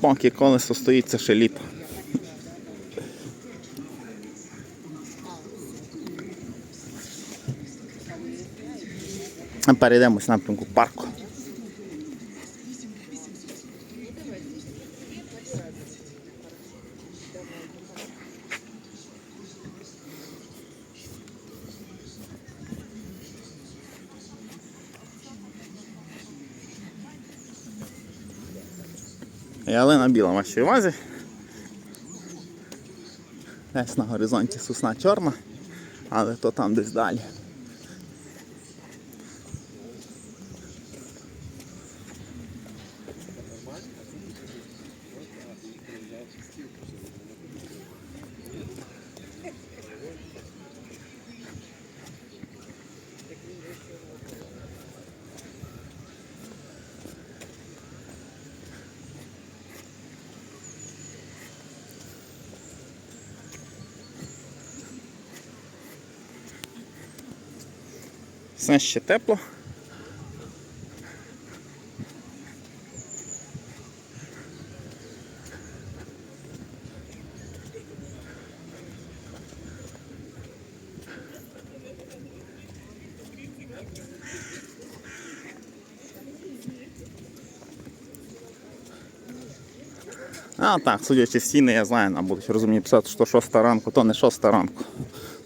Поки колесо стоїть, це ще літо. Перейдемось напрямку парку. Ялина біла вашій увазі. Десь на горизонті сосна чорна, але то там десь далі. Все ще тепло. А так, судячи з ціни, я знаю, нам будуть розумні писати, що 6 ранку, то не 6 ранку,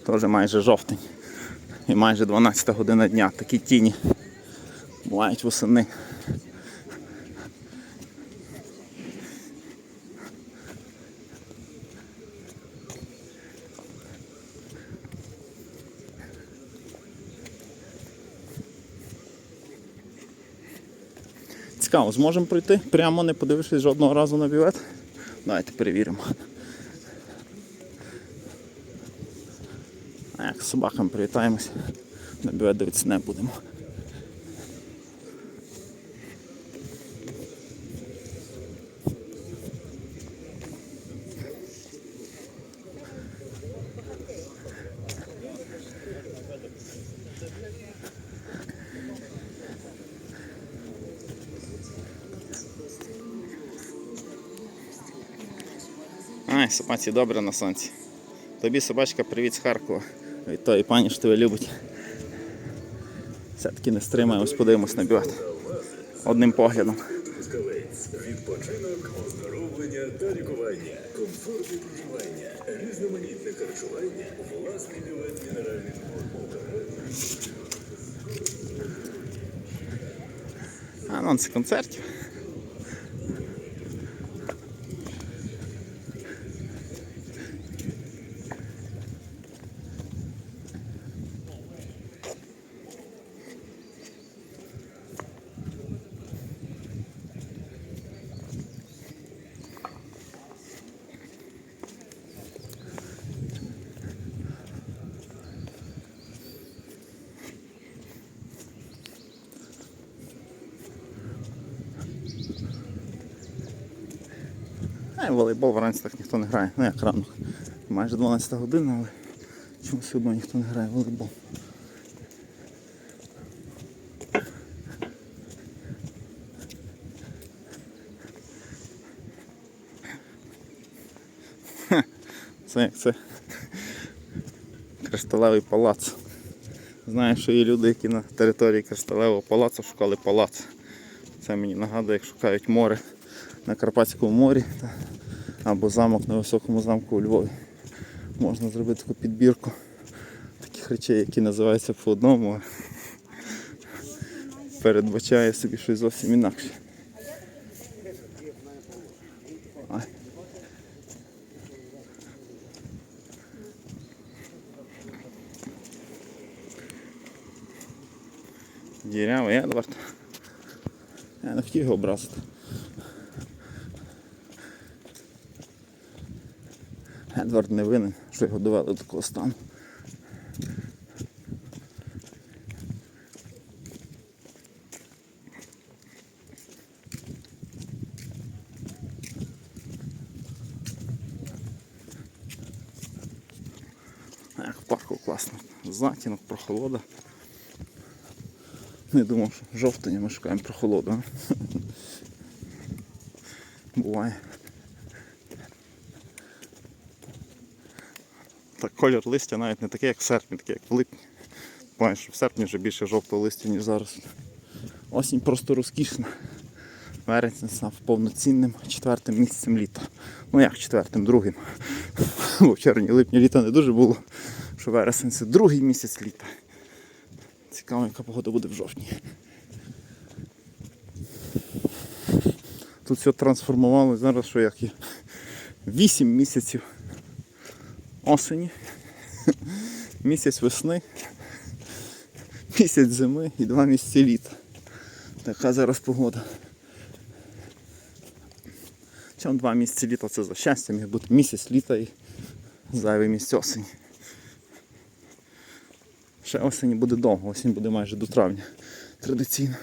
то вже майже жовтень. І майже 12 година дня. Такі тіні бувають восени. Цікаво, зможемо пройти прямо не подивившись жодного разу на бювет? Давайте перевіримо. Як з собаками привітаємось, на дивитися не будемо. Собаці добре на сонці. Тобі собачка привіт з Харкова. Від тої пані, що тебе любить. Все-таки не стримаємось, подивимось на бювет. Одним поглядом. Відпочинок, оздоровлення та лікування, комфортне проживання, різноманітне харчування, власний бювет мінеральних вод. Анонси концертів. А волейбол вранці так ніхто не грає. Ну як рано. Майже 12 година, але чомусь одно ніхто не грає в волейбол. Це як це кришталевий палац. Знаю, що є люди, які на території кришталевого палацу шукали палац. Це мені нагадує, як шукають море на Карпатському морі або замок на високому замку у Львові. Можна зробити таку підбірку таких речей, які називаються по одному, а передбачає собі щось зовсім інакше. Дірявий Едвард. Я не хотів його образити. Едвард не винен, що його довели до такого стану. Як в парку класно. Затінок, прохолода. Не думав, що жовтень ми шукаємо прохолоду. буває. Так, колір листя навіть не такий, як в серпні, такий, як в липні. Бачиш, що в серпні вже більше жовтого листя, ніж зараз. Осінь просто розкішна. Вересень став повноцінним четвертим місяцем літа. Ну як четвертим, другим. Бо в червні липні літа не дуже було. Що вересень це другий місяць літа. Цікаво, яка погода буде в жовтні. Тут все трансформувалося зараз, що як є 8 місяців осені, місяць весни, місяць зими і два місяці літа. Така зараз погода. Чому два місяці літа це за щастя, міг бути місяць літа і зайвий місяць осені. Ще осені буде довго, осінь буде майже до травня. Традиційно.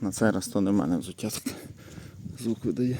На цей раз то не в мене взуття так звук видає.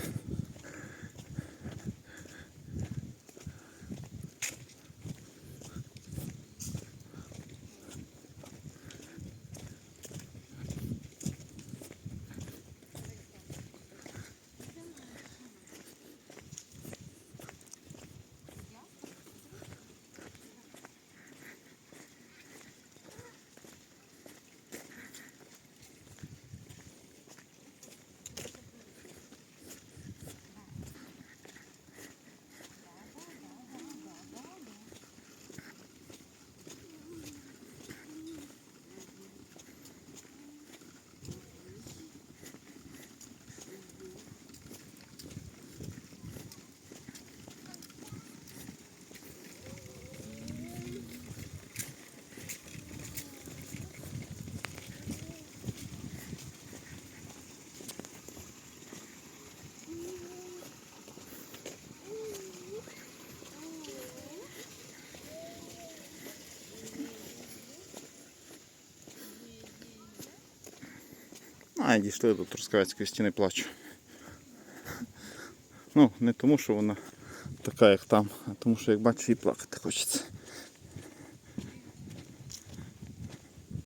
А, дійшли до Трускавецької стіни плачу. Ну, не тому, що вона така, як там, а тому, що як бачу, їй плакати хочеться.